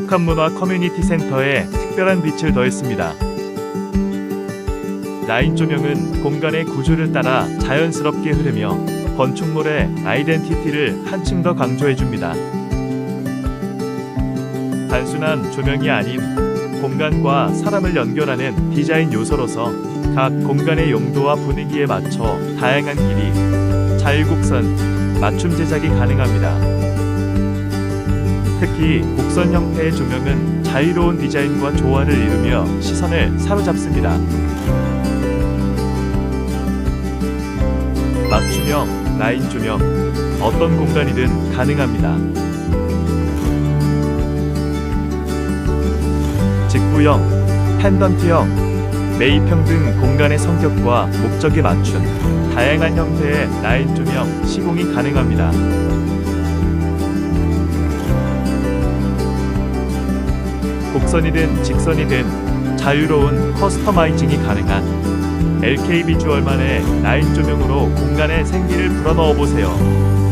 복합문화 커뮤니티 센터에 특별한 빛을 더했습니다. 라인 조명은 공간의 구조를 따라 자연스럽게 흐르며 건축물의 아이덴티티를 한층 더 강조해줍니다. 단순한 조명이 아닌 공간과 사람을 연결하는 디자인 요소로서 각 공간의 용도와 분위기에 맞춰 다양한 길이, 자유곡선, 맞춤 제작이 가능합니다. 특히 곡선 형태의 조명은 자유로운 디자인과 조화를 이루며 시선을 사로잡습니다. 맞춤형, 라인 조명, 어떤 공간이든 가능합니다. 직구형, 펜던트형, 메이평 등 공간의 성격과 목적에 맞춘 다양한 형태의 라인 조명 시공이 가능합니다. 곡선이든 직선이든 자유로운 커스터마이징이 가능한 LK 비주얼만의 라인 조명으로 공간에 생기를 불어넣어 보세요.